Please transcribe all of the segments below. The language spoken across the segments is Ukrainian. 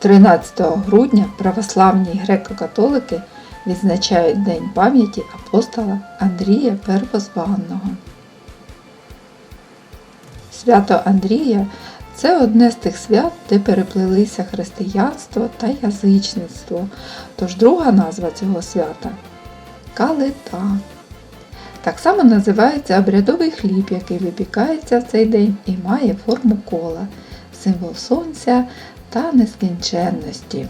13 грудня православні греко-католики відзначають День пам'яті апостола Андрія Первозванного. Свято Андрія це одне з тих свят, де переплелися християнство та язичництво. Тож друга назва цього свята калита. Так само називається обрядовий хліб, який випікається в цей день і має форму кола, символ сонця та нескінченності.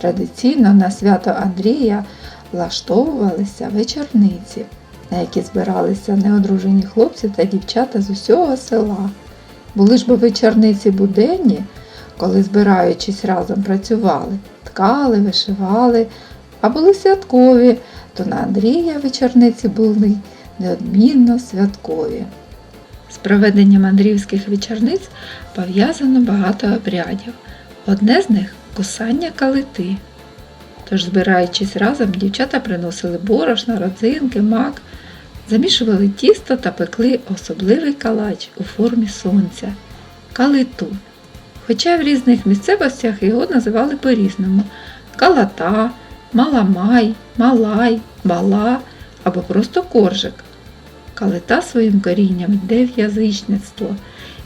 Традиційно на свято Андрія влаштовувалися вечорниці, на які збиралися неодружені хлопці та дівчата з усього села. Були ж бо вечорниці буденні, коли, збираючись разом, працювали, ткали, вишивали, а були святкові, то на Андрія вечорниці були неодмінно святкові. З проведенням андріївських вечорниць пов'язано багато обрядів. Одне з них кусання калити. Тож, збираючись разом, дівчата приносили борошна, родзинки, мак, замішували тісто та пекли особливий калач у формі сонця калиту. Хоча в різних місцевостях його називали по-різному калата, маламай, малай, бала або просто коржик. Калита своїм корінням йде в язичництво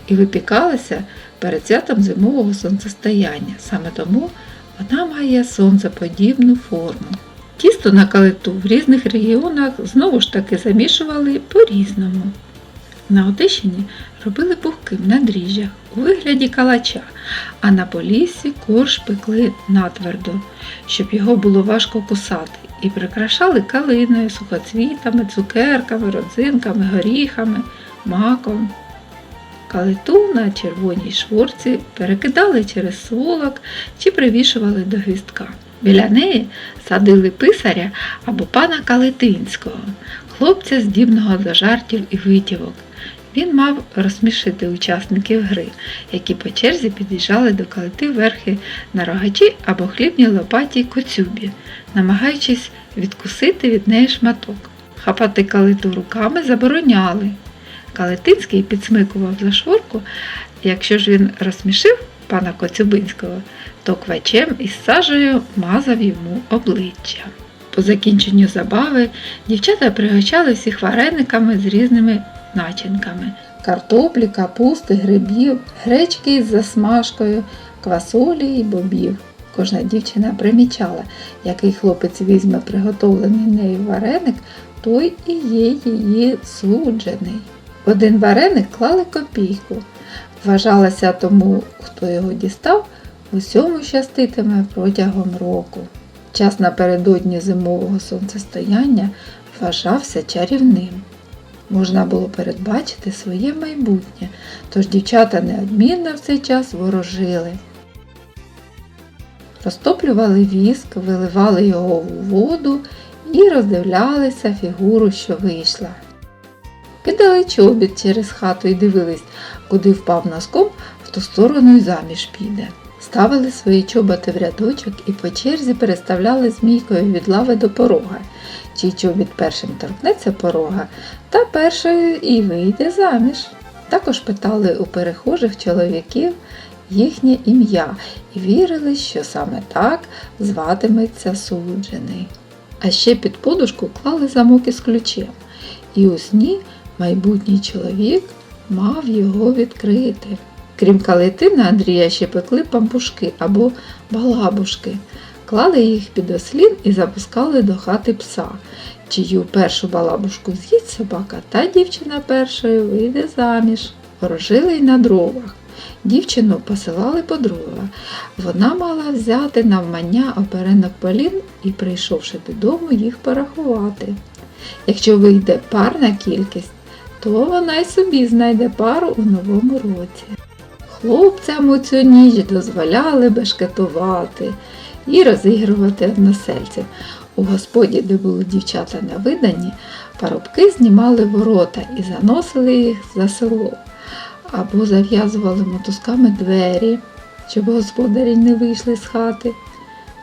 і випікалася перед святом зимового сонцестояння. Саме тому вона має сонцеподібну форму. Тісто на калиту в різних регіонах знову ж таки замішували по-різному. На Одещині робили пухким на дріжджах у вигляді калача, а на Поліссі корж пекли натвердо, щоб його було важко кусати, і прикрашали калиною, сухоцвітами, цукерками, родзинками, горіхами, маком. Калиту на червоній шворці перекидали через сволок чи привішували до гвіздка. Біля неї садили писаря або пана Калитинського, хлопця здібного до жартів і витівок. Він мав розсмішити учасників гри, які по черзі під'їжджали до калити верхи на рогачі або хлібній лопаті коцюбі, намагаючись відкусити від неї шматок. Хапати калиту руками забороняли. Калитинський підсмикував за шворку, якщо ж він розсмішив пана Коцюбинського, то квачем із сажею мазав йому обличчя. По закінченню забави дівчата пригощали всіх варениками з різними начинками. Картоплі, капусти, грибів, гречки із засмажкою, квасолі і бобів. Кожна дівчина примічала, який хлопець візьме приготовлений нею вареник, той і є її суджений. Один вареник клали копійку. Вважалося тому, хто його дістав, усьому щаститиме протягом року. Час напередодні зимового сонцестояння вважався чарівним. Можна було передбачити своє майбутнє, тож дівчата неодмінно в цей час ворожили. Розтоплювали віск, виливали його у воду і роздивлялися фігуру, що вийшла. Кидали чобіт через хату і дивились, куди впав носком, в ту сторону й заміж піде. Ставили свої чоботи в рядочок і по черзі переставляли змійкою від лави до порога. Чий чобіт першим торкнеться порога, та першою і вийде заміж. Також питали у перехожих чоловіків їхнє ім'я і вірили, що саме так зватиметься суджений. А ще під подушку клали замок із ключем, і у сні майбутній чоловік мав його відкрити. Крім калити, на Андрія ще пекли пампушки або балабушки, клали їх під ослін і запускали до хати пса, чию першу балабушку з'їсть собака, та дівчина першою вийде заміж. Ворожили й на дровах. Дівчину посилали по дрова. Вона мала взяти навмання оперенок полін і, прийшовши додому, їх порахувати. Якщо вийде парна кількість, то вона й собі знайде пару у новому році. Хлопцям у цю ніч дозволяли бешкетувати і розігрувати односельців. У господі, де були дівчата на виданні, парубки знімали ворота і заносили їх за село, або зав'язували мотузками двері, щоб господарі не вийшли з хати.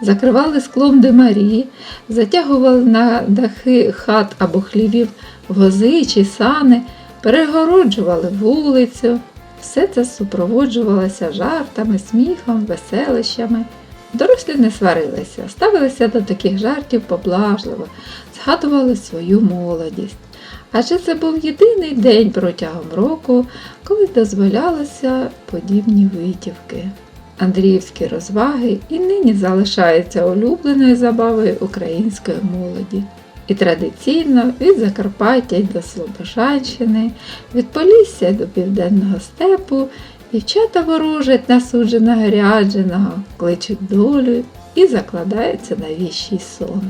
Закривали склом димарі, затягували на дахи хат або хлівів вози чи сани, перегороджували вулицю. Все це супроводжувалося жартами, сміхом, веселищами. Дорослі не сварилися, ставилися до таких жартів поблажливо, згадували свою молодість. Адже це був єдиний день протягом року, коли дозволялися подібні витівки. Андріївські розваги і нині залишаються улюбленою забавою української молоді. І традиційно від Закарпаття до Слобожанщини, від Полісся до Південного степу дівчата ворожать насудженого рядженого, кличуть долю і закладаються на віщий сон.